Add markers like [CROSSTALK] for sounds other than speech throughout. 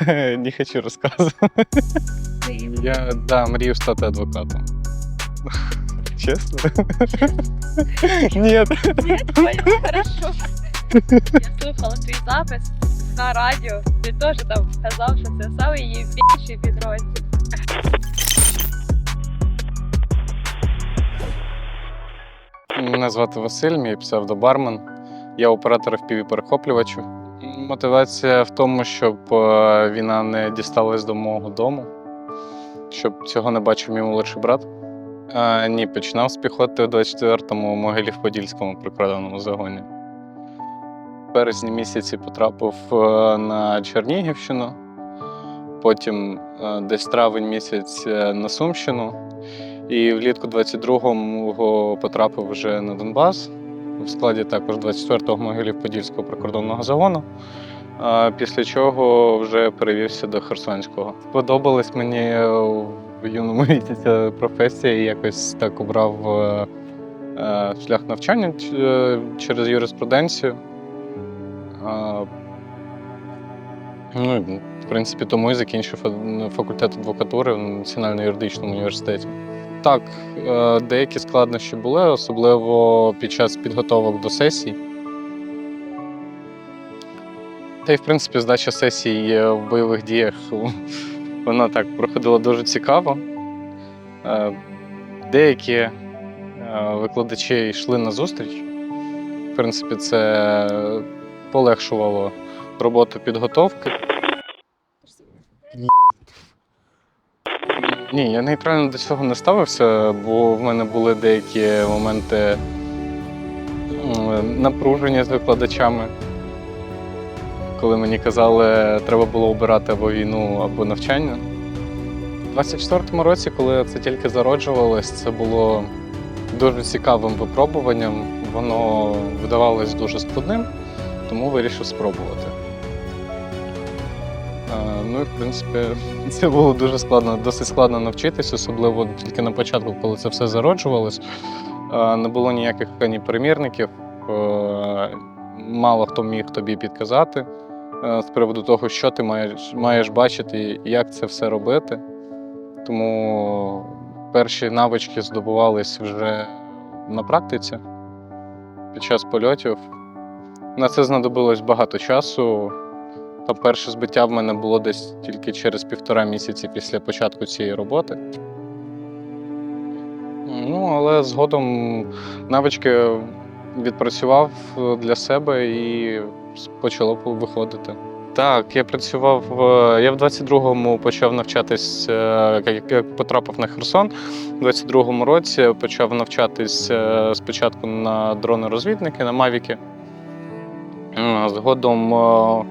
[LAUGHS] не хочу розказувати. Я да, мрію стати адвокатом. [LAUGHS] Чесно? [LAUGHS] Ні. Нет, понял, хорошо. Я слухала твій запис на радіо. Ти теж там казав, що це самий їбіший підрозділ. Мене звати Василь, мій псевдобармен. Я оператор fpv перехоплювачу. Мотивація в тому, щоб е, війна не дісталась до мого дому, щоб цього не бачив мій молодший брат. Е, ні, починав з піхоти у 24-му Могилів-Подільському прикордонному загоні. В березні місяці потрапив е, на Чернігівщину, потім десь травень місяць на Сумщину. І влітку 22-го потрапив вже на Донбас в складі також 24-го Могилів-Подільського прикордонного загону. Після чого вже перевівся до Херсонського. Сподобалась мені в юному [LAUGHS] віці ця професія і якось так обрав е, е, шлях навчання е, через юриспруденцію. Ну, в принципі, тому і закінчив факультет адвокатури в Національному юридичному університеті. Так, е, деякі складнощі були, особливо під час підготовок до сесій. Та й, в принципі, здача сесій в бойових діях вона так проходила дуже цікаво. Е, Деякі е, викладачі йшли на зустріч. В принципі, це полегшувало роботу підготовки. Ні, я нейтрально до цього не ставився, бо в мене були деякі моменти напруження з викладачами. Коли мені казали, треба було обирати або війну, або навчання. У 24-му році, коли це тільки зароджувалось, це було дуже цікавим випробуванням. Воно видавалось дуже складним, тому вирішив спробувати. Ну і в принципі, [LAUGHS] це було дуже складно, досить складно навчитись, особливо тільки на початку, коли це все зароджувалось. Е, Не було ніяких ані примірників, е, мало хто міг тобі підказати е, з приводу того, що ти маєш, маєш бачити і як це все робити. Тому перші навички здобувались вже на практиці під час польотів. На це знадобилось багато часу. Та перше збиття в мене було десь тільки через півтора місяці після початку цієї роботи. Ну, але згодом навички відпрацював для себе і почало виходити. Так, я працював. е, Я в 22-му почав навчатись, е, як потрапив на Херсон. У 22-му році почав навчатись е, спочатку на дрони-розвідники, на Мавіки. Е, Згодом е,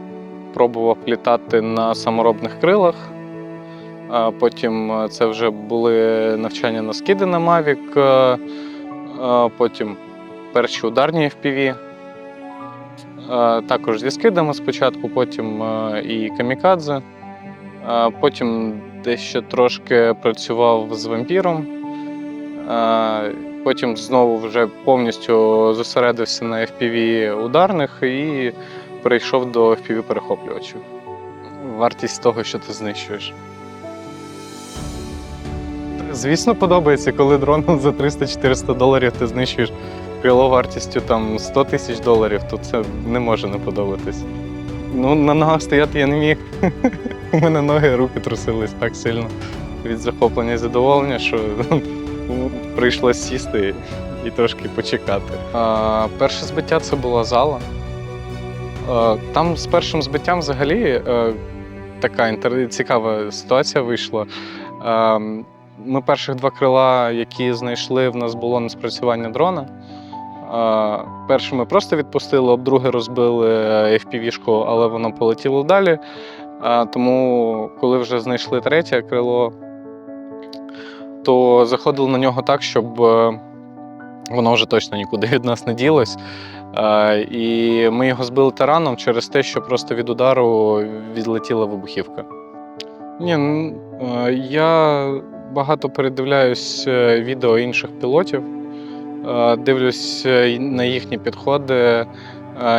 пробував літати на саморобних крилах. Потім е, це вже були навчання на скиди на Mavic, е, е, потім перші ударні FPV. Також зі скидами спочатку, потім і камікадзе. Потім дещо трошки працював з вампіром. Потім знову вже повністю зосередився на FPV ударних і перейшов до FPV перехоплювачів. Вартість того, що ти знищуєш. Звісно, подобається, коли дроном за 300-400 доларів ти знищуєш крило вартістю там 100 тисяч доларів, то це не може не подобатись. Ну, на ногах стояти я не міг. [LAUGHS] У мене ноги, руки трусились так сильно від захоплення і задоволення, що прийшлось сісти і трошки почекати. А, перше збиття це була зала. Е, Там з першим збиттям взагалі е, така цікава ситуація вийшла. Е, Ми перших два крила, які знайшли, в нас було на спрацювання дрона. Е, Перше ми просто відпустили, об друге розбили FPV-шку, але воно полетіло далі. Тому, коли вже знайшли третє крило, то заходили на нього так, щоб воно вже точно нікуди від нас не ділось. Е, І ми його збили тараном через те, що просто від удару відлетіла вибухівка. Ні, е, я багато передивляюсь е, відео інших пілотів, дивлюсь на їхні підходи,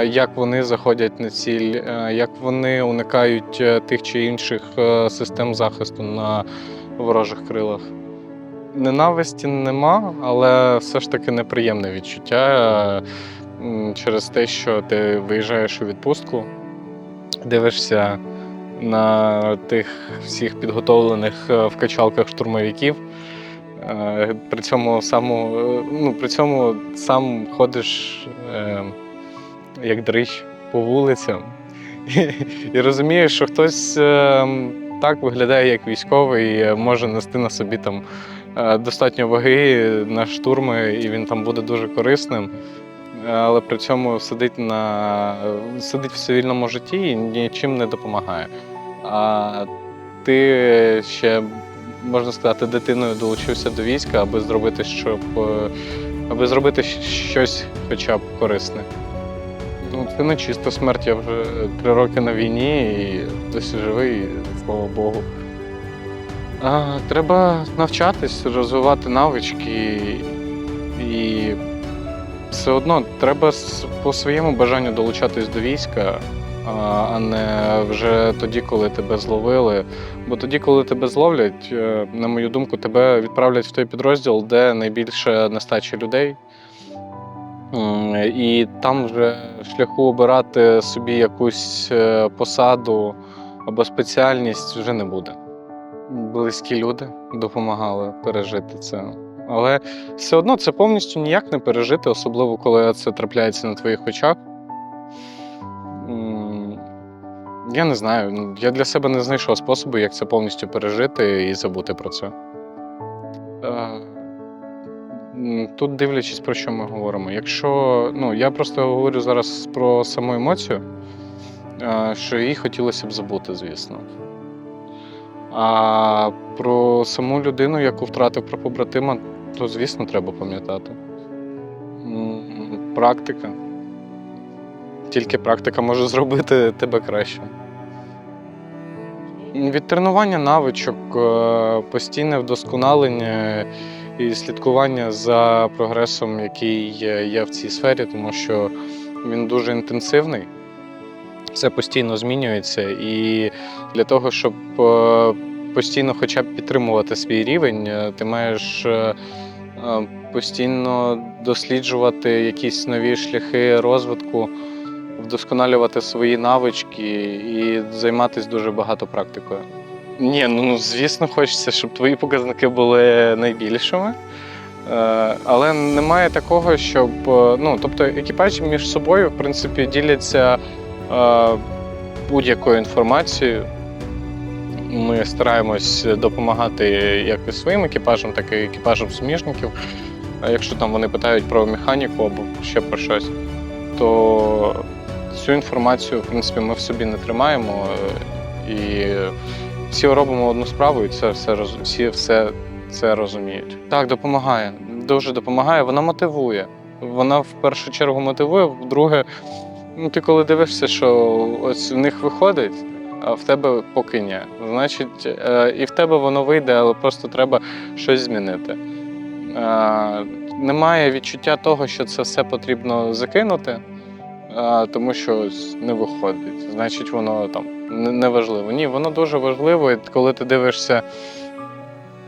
як вони заходять на ціль, як вони уникають тих чи інших систем захисту на ворожих крилах. Ненависті нема, але все ж таки неприємне відчуття через те, що ти виїжджаєш у відпустку, дивишся на тих всіх підготовлених е, в качалках штурмовиків. Е, При цьому саму, е, ну, при цьому сам ходиш е, як дрищ по вулицям і, розумієш, що хтось е, так виглядає як військовий, може нести на собі там достатньо ваги на штурми, і він там буде дуже корисним. Але при цьому сидить на сидить в цивільному житті і нічим не допомагає. А ти ще можна сказати, дитиною долучився до війська, аби зробити, щоб аби зробити щось хоча б корисне. Ну, це не чиста смерть. Я вже три роки на війні і досі живий, і, слава Богу. А, треба навчатись, розвивати навички і все одно треба по своєму бажанню долучатись до війська, а не вже тоді, коли тебе зловили. Бо тоді, коли тебе зловлять, е, на мою думку, тебе відправлять в той підрозділ, де найбільше нестачі людей. І там вже шляху обирати собі якусь е, посаду або спеціальність вже не буде. Близькі люди допомагали пережити це. Але все одно це повністю ніяк не пережити, особливо коли це трапляється на твоїх очах. Я не знаю. ну, Я для себе не знайшов способу, як це повністю пережити і забути про це. Е, Тут дивлячись, про що ми говоримо. Якщо ну, я просто говорю зараз про саму емоцію, е, що її хотілося б забути, звісно. А про саму людину, яку втратив про побратима, то, звісно, треба пам'ятати. Практика. Тільки практика може зробити тебе краще. Від тренування навичок, е, постійне вдосконалення і слідкування за прогресом, який є є в цій сфері, тому що він дуже інтенсивний. Все постійно змінюється. І для того, щоб е, постійно хоча б підтримувати свій рівень, е, ти маєш е, е, постійно досліджувати якісь нові шляхи розвитку, вдосконалювати свої навички і займатися дуже багато практикою. Ні, ну звісно, хочеться, щоб твої показники були найбільшими. Але немає такого, щоб. Ну, тобто екіпажі між собою, в принципі, діляться будь-якою інформацією. Ми стараємось допомагати як своїм екіпажам, так і екіпажам суміжників. Якщо там вони питають про механіку або ще про щось, то цю інформацію, в принципі, ми в собі не тримаємо. е, І всі робимо одну справу, і це все всі все це розуміють. Так, допомагає. Дуже допомагає. Вона мотивує. Вона в першу чергу мотивує, в-друге, ну, ти коли дивишся, що ось в них виходить, в тебе поки ні. Значить, е, і в тебе воно вийде, але просто треба щось змінити. Е, Немає відчуття того, що це все потрібно закинути, е, тому що не виходить. Значить, воно там не- важливо. Ні, воно дуже важливо, і коли ти дивишся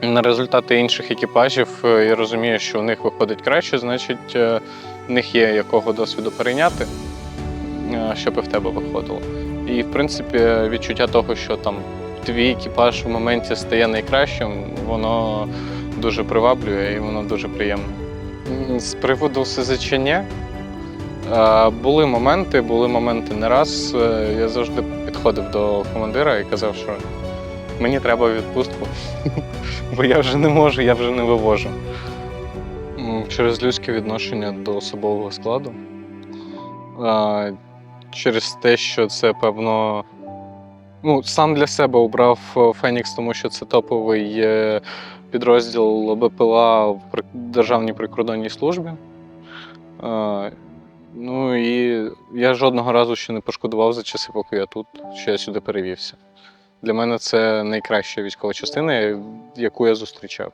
на результати інших екіпажів і розумієш, що у них виходить краще, значить в них є якого досвіду перейняти, щоб і в тебе виходило. І в принципі, відчуття того, що там твій екіпаж в моменті стає найкращим, воно дуже приваблює і воно дуже приємне. З приводу СЗЧН е, були моменти, були моменти не раз. Е, Я завжди підходив до командира і казав, що мені треба відпустку, [LAUGHS] бо я вже не можу, я вже не вивожу. Через людське відношення до особового складу. Через те, що це певно. Ну, сам для себе обрав е, Фенікс, тому що це топовий е, підрозділ БПЛА в Державній прикордонній службі. Е, Ну і я жодного разу ще не пошкодував за часи, поки я тут, що я сюди перевівся. Для мене це найкраща військова частина, яку я зустрічав.